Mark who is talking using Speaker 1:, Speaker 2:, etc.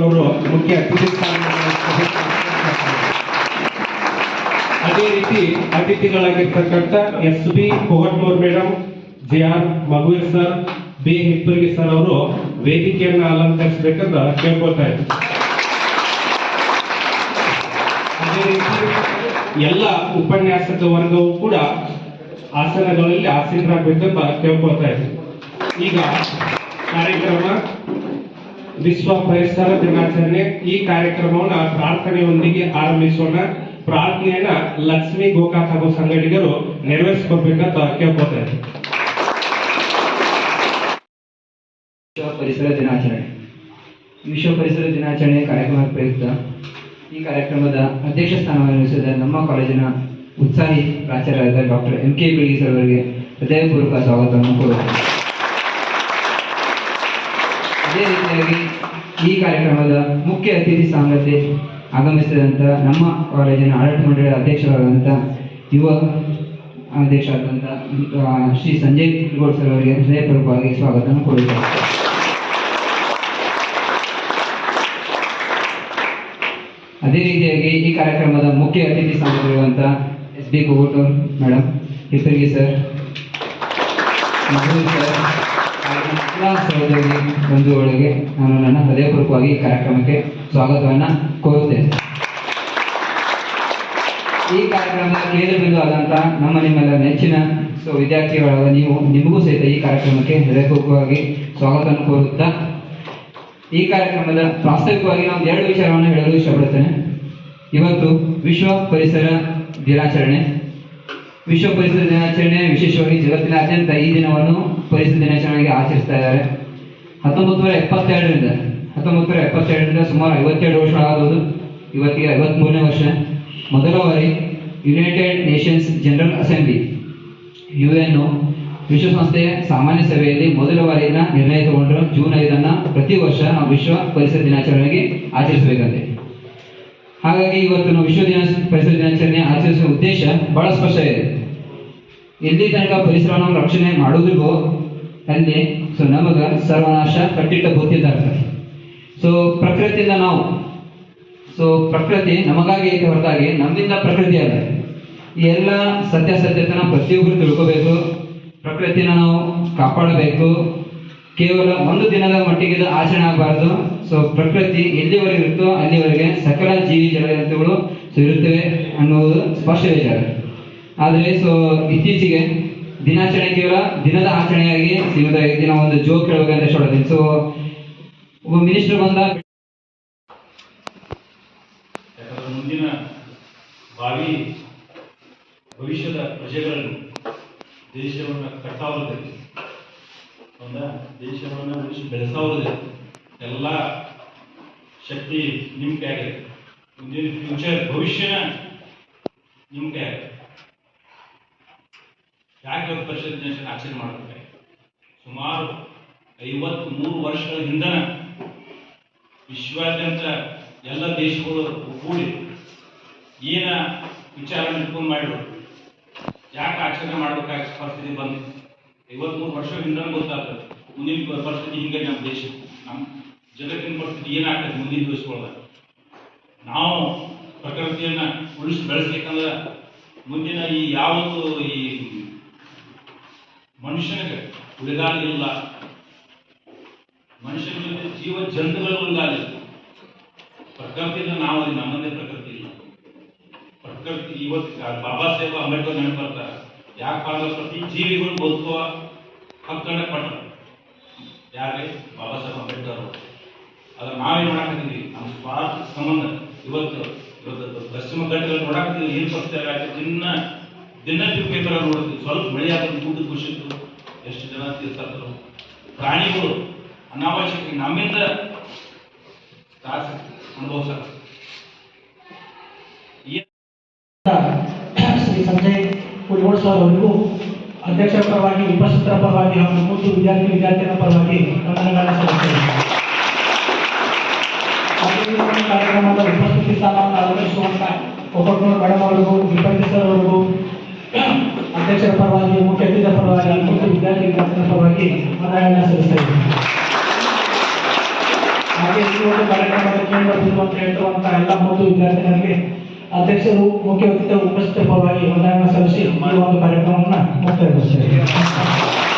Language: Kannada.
Speaker 1: ಅವರು ಮುಖ್ಯ ಅತಿಥಿ ಅದೇ ರೀತಿ ಅತಿಥಿಗಳಾಗಿರ್ತಕ್ಕಂಥ S B Kogatnur madam J R Maguveer sir, B. Hippargi sir ಅವರು ವೇದಿಕೆಯನ್ನ ಅಲಂಕರಿಸಬೇಕಂತ ಕೇಳ್ಕೊಳ್ತಾ ಇದ್ರು ಅದೇ ರೀತಿ ಎಲ್ಲ ಉಪನ್ಯಾಸಕ ವರ್ಗವೂ ಕೂಡ ಆಸನಗಳಲ್ಲಿ ಆಸೀನರಾಗಬೇಕಂತ ಕೇಳ್ಕೊಳ್ತಾ ಇದ್ರು ಈಗ ಕಾರ್ಯಕ್ರಮ ವಿಶ್ವ ಪರಿಸರ ದಿನಾಚರಣೆ ಈ ಕಾರ್ಯಕ್ರಮವನ್ನು ಪ್ರಾರ್ಥನೆಯೊಂದಿಗೆ ಆರಂಭಿಸೋಣ. ಪ್ರಾರ್ಥನೆಯನ್ನ ಲಕ್ಷ್ಮೀ ಗೋಕಾಕ್ ಹಾಗೂ ಸಂಘಟಿಗರು ನೆರವೇರಿಸಿಕೊಡ್ಬೇಕಂತ ಕೇಳ್ಕೊತಾ ಇದ್ದೀನಿ.
Speaker 2: ವಿಶ್ವ ಪರಿಸರ ದಿನಾಚರಣೆ. ವಿಶ್ವ ಪರಿಸರ ದಿನಾಚರಣೆ ಕಾರ್ಯಕ್ರಮ ಪ್ರಯುಕ್ತ ಈ ಕಾರ್ಯಕ್ರಮದ ಅಧ್ಯಕ್ಷ ಸ್ಥಾನವನ್ನು ವಹಿಸಿದ ನಮ್ಮ ಕಾಲೇಜಿನ ಉತ್ಸಾಹಿ ಪ್ರಾಚಾರ್ಯರಾದ ಡಾಕ್ಟರ್ ಎಂ ಕೆ ಸರ್ ಅವರಿಗೆ ಹೃದಯಪೂರ್ವಕ ಸ್ವಾಗತವನ್ನು ಕೋರುತ್ತೇನೆ. ಅದೇ ರೀತಿಯಾಗಿ ಈ ಕಾರ್ಯಕ್ರಮದ ಮುಖ್ಯ ಅತಿಥಿ ಸಾಂಗತೆ ಆಗಮಿಸಿದಂಥ ನಮ್ಮ ಕಾಲೇಜಿನ ಆಡಳಿತ ಮಂಡಳಿಯ ಅಧ್ಯಕ್ಷರಾದಂಥ ಯುವ ಅಧ್ಯಕ್ಷ ಆದಂಥ ಶ್ರೀ ಸಂಜಯ್ ಗೋಡ್ ಸರ್ ಅವರಿಗೆ ಹೃದಯಪೂರ್ವಕವಾಗಿ ಸ್ವಾಗತವನ್ನು ಕೋರುತ್ತೇನೆ. ಅದೇ ರೀತಿಯಾಗಿ ಈ ಕಾರ್ಯಕ್ರಮದ ಮುಖ್ಯ ಅತಿಥಿ ಸಾಂಗತಿರುವಂತ ಎಸ್ ಡಿ ಕೋಗೋಟೂರ್ ಮೇಡಮ್ ಹೆಸರಿಗೆ ಸರ್ ಸರ್ ಹಾಗೂ ಸಹೋದರಿ ಬಂಧುಗಳಿಗೆ ನಾನು ನನ್ನ ಹೃದಯಪೂರ್ವಕವಾಗಿ ಈ ಕಾರ್ಯಕ್ರಮಕ್ಕೆ ಸ್ವಾಗತವನ್ನು ಕೋರುತ್ತೇನೆ. ಈ ಕಾರ್ಯಕ್ರಮದ ಕೇಂದ್ರಬಿಂದು ಆದಂಥ ನಮ್ಮ ನಿಮ್ಮೆಲ್ಲ ನೆಚ್ಚಿನ ಸೊ ವಿದ್ಯಾರ್ಥಿಗಳಾದ ನೀವು, ನಿಮಗೂ ಸಹಿತ ಈ ಕಾರ್ಯಕ್ರಮಕ್ಕೆ ಹೃದಯಪೂರ್ವಕವಾಗಿ ಸ್ವಾಗತವನ್ನು ಕೋರುತ್ತಾ, ಈ ಕಾರ್ಯಕ್ರಮದ ಪ್ರಾಸ್ತಾವಿಕವಾಗಿ ನಾವು ಎರಡು ವಿಚಾರವನ್ನು ಹೇಳಲು ಇಷ್ಟಪಡುತ್ತೇನೆ. ಇವತ್ತು ವಿಶ್ವ ಪರಿಸರ ದಿನಾಚರಣೆ. ವಿಶ್ವ ಪರಿಸರ ದಿನಾಚರಣೆ ವಿಶೇಷವಾಗಿ ಜಗತ್ತಿನಾದ್ಯಂತ ಈ ದಿನವನ್ನು ಪರಿಸರ ದಿನಾಚರಣೆಗೆ ಆಚರಿಸ್ತಾ ಇದ್ದಾರೆ. ಹತ್ತೊಂಬತ್ತು ನೂರ ಎಪ್ಪತ್ತೆರಡರಿಂದ ಹತ್ತೊಂಬತ್ತು ನೂರ ಎಪ್ಪತ್ತೆರಡರಿಂದ ಸುಮಾರು ಐವತ್ತೆರಡು ವರ್ಷಗಳಾಗುವುದು ಇವತ್ತಿಗೆ ಐವತ್ಮೂರನೇ ವರ್ಷ. ಮೊದಲ ಬಾರಿ United Nations General Assembly UN ವಿಶ್ವಸಂಸ್ಥೆಯ ಸಾಮಾನ್ಯ ಸಭೆಯಲ್ಲಿ ಮೊದಲ ಬಾರಿನ ನಿರ್ಣಯ ತಗೊಂಡ್ರು. ಜೂನ್ ಐದನ್ನ ಪ್ರತಿ ವರ್ಷ ನಾವು ವಿಶ್ವ ಪರಿಸರ ದಿನಾಚರಣೆಗೆ ಆಚರಿಸಬೇಕಂತೆ. ಹಾಗಾಗಿ ಇವತ್ತು ನಾವು ವಿಶ್ವ ದಿನ ಪರಿಸರ ದಿನಾಚರಣೆ ಆಚರಿಸುವ ಉದ್ದೇಶ ಬಹಳ ಸ್ಪಷ್ಟ ಇದೆ. ಎಲ್ಲಿ ತನಕ ಪರಿಸರವನ್ನು ರಕ್ಷಣೆ ಮಾಡುವುದಿಲ್ವೋ ಅಲ್ಲಿ ಸೊ ನಮಗ ಸರ್ವನಾಶ ಕಟ್ಟಿಟ್ಟ ಬುತ್ತಿದ್ದಾರೆ ಸೊ ಪ್ರಕೃತಿಯಿಂದ ನಾವು. ಸೊ ಪ್ರಕೃತಿ ನಮಗಾಗಿ ಐತೆ ಹೊರತಾಗಿ, ನಮ್ಮಿಂದ ಪ್ರಕೃತಿ ಅಲ್ಲ. ಈ ಎಲ್ಲ ಸತ್ಯಾಸತ್ಯತನ ಪ್ರತಿಯೊಬ್ಬರು ತಿಳ್ಕೋಬೇಕು. ಪ್ರಕೃತಿನ ನಾವು ಕಾಪಾಡಬೇಕು. ಕೇವಲ ಒಂದು ದಿನದ ಮಟ್ಟಿಗೆ ಆಚರಣೆ ಆಗಬಾರ್ದು. ಸೊ ಪ್ರಕೃತಿ ಎಲ್ಲಿವರೆಗೆ ಇರುತ್ತೋ ಅಲ್ಲಿವರೆಗೆ ಸಕಲ ಜೀವಿ ಜಲಜಂತುಗಳು ಸೊ ಇರುತ್ತವೆ ಅನ್ನುವುದು ಸ್ಪಷ್ಟ ವಿಚಾರ. ಆದರೆ ಸೊ ಇತ್ತೀಚೆಗೆ ದಿನಾಚರಣೆ ಕೇವಲ ದಿನದ ಆಚರಣೆಯಾಗಿ ಸೀಮಿತ ದಿನ ಒಂದು ಜೋಕ್ ಹೇಳ್ಬೇಕಂತ ಇಷ್ಟಪಡ್ತೀನಿ. ಸೊ ಒಬ್ಬ ಮಿನಿಸ್ಟರ್ ಬಂದ
Speaker 3: ಮುಂದಿನ ಭಾವಿ ಭವಿಷ್ಯದ ಪ್ರಜೆಗಳನ್ನು ದೇಶವನ್ನು ಕಟ್ಟಾವರದಲ್ಲಿ ಒಂದ ದೇಶವನ್ನು ಮನುಷ್ಯ ಬೆಳೆಸಾವರದಲ್ಲಿ ಎಲ್ಲ ಶಕ್ತಿ ನಿಮ್ಮ ಕೈಯಾಗಿದೆ ಮುಂದಿನ ಫ್ಯೂಚರ್ ಭವಿಷ್ಯನ ನಿಮ್ಮ ಕೈಯಾಗಿದೆ ಪರಿಷತ್ ದಿನಾಚರಣೆ ಆಚರಣೆ ಮಾಡುತ್ತೆ. ಸುಮಾರು ಐವತ್ಮೂರು ವರ್ಷಗಳ ಹಿಂದ ವಿಶ್ವಾದ್ಯಂತ ಎಲ್ಲ ದೇಶಗಳು ಒಗ್ಗೂಡಿ ಏನ ವಿಚಾರ ನಿಂತ್ಕೊಂಡು ಮಾಡಿದ್ರು. ಯಾಕೆ ಆಚರಣೆ ಮಾಡಬೇಕಾದ ಪರಿಸ್ಥಿತಿ ಬಂದು ಐವತ್ಮೂರು ವರ್ಷದಿಂದ ಗೊತ್ತಾಗ್ತದೆ. ಮುಂದಿನ ಪರಿಸ್ಥಿತಿ ಹಿಂಗೆ ನಮ್ಮ ದೇಶ. ನಮ್ಮ ಜಗತ್ತಿನ ಪರಿಸ್ಥಿತಿ ಏನಾಗ್ತದೆ ಮುಂದಿನ ದಿವಸಗಳ ನಾವು ಪ್ರಕೃತಿಯನ್ನ ಉಳಿಸಿ ಬೆಳೆಸ್ಬೇಕಂದ್ರೆ ಮುಂದಿನ ಈ ಯಾವತ್ತು ಈ ಮನುಷ್ಯನಿಗೆ ಉಳಿಗಾಲ ಇಲ್ಲ ಮನುಷ್ಯನ ಜೀವ ಜಂತುಗಳು ಉಳಿಗಾಲ ಇಲ್ಲ ಪ್ರಕೃತಿಯಿಂದ ನಾವು ನಮ್ಮದೇ ಪ್ರಕೃತಿ ಇಲ್ಲ. ಪ್ರಕೃತಿ ಇವತ್ತು ಬಾಬಾ ಸಾಹೇಬ್ ಅಂಬೇಡ್ಕರ್ ಯಾಕೆ ಅಂದ್ರೆ ಪ್ರತಿ ಜೀವಿಗಳು ಬದುಕುವ ಹಕ್ಕನ್ನ ಕೊಟ್ಟರು ಯಾರೇ ಬಾಬಾ ಸಾಹೇಬ್ ಅಂಬೇಡ್ಕರ್ ಅವರು. ಅದನ್ನ ನಾವೇನು ಮಾಡಾಕತ್ತೀವಿ ನಮ್ಮ ಸ್ವಾರ್ಥ ಸಂಬಂಧ ಇವತ್ತು ಇವತ್ತು ಪಶ್ಚಿಮ ಘಟ್ಟಗಳು ನೋಡಾಕತ್ತೀವಿ. ಏನ್ ಪಕ್ಷ ಆಗತ್ತೆ ದಿನ ದಿನ ಪೇಪರ್ ನೋಡ್ತೀವಿ ಸ್ವಲ್ಪ ಮಳೆ ಆಗೋದು ಖುಷಿ ಇತ್ತು ಎಷ್ಟು ಜನ ತೀರ್ಸತ್ತರು ಪ್ರಾಣಿಗಳು ಅನಾವಶ್ಯಕ ನಮ್ಮಿಂದ ತ್ರಾಸ ಅನುಭವಿಸ್ತಾರೆ
Speaker 4: ಶ್ರೀ ಸಂಜಯ್ ಕುಡಿಗೋಡ್ ಸರ್ ಅವರಿಗೂ ಅಧ್ಯಕ್ಷರ ಪರವಾಗಿ ಉಪಸ್ಥಿತರ ಪರವಾಗಿ ಹಾಗೂ ಮೂರು ವಿದ್ಯಾರ್ಥಿ ವಿದ್ಯಾರ್ಥಿಗಳ ಪರವಾಗಿ ಕಾರ್ಯಕ್ರಮದ ಉಪಸ್ಥಿತಿ ಸ್ಥಾನವನ್ನು ಅಲಂಕರಿಸುವಂತ ಒಬ್ಬರು ಮೇಡಮ್ ಅವರಿಗೂ ಅಧ್ಯಕ್ಷರ ಪರವಾಗಿ ಮುಖ್ಯ ಅತಿಥಿಗಳ ಪರವಾಗಿ ಮತ್ತು ವಿದ್ಯಾರ್ಥಿ ವಿದ್ಯಾರ್ಥಿಗಳ ಪರವಾಗಿ ವಂದನೆಗಳನ್ನು ಸಲ್ಲಿಸ್ತೇನೆ ಹಾಗೆ ಈ ಒಂದು ಕಾರ್ಯಕ್ರಮದ ಕೇಂದ್ರ ಬಿಂದು ಅಂತ ಹೇಳ್ತಿರುವಂತ ಎಲ್ಲ ಮೂರು ವಿದ್ಯಾರ್ಥಿಗಳಿಗೆ ಅಧ್ಯಕ್ಷರು ಮುಖ್ಯ ಅತಿಥಿ ಉಪಸ್ಥಿತ ಪರವಾಗಿ ವಂದನೆಗಳನ್ನು ಸಲ್ಲಿಸಿ ಈ ಒಂದು ಕಾರ್ಯಕ್ರಮವನ್ನು ಮುಕ್ತಾಯಗೊಳಿಸಿದ್ದಾರೆ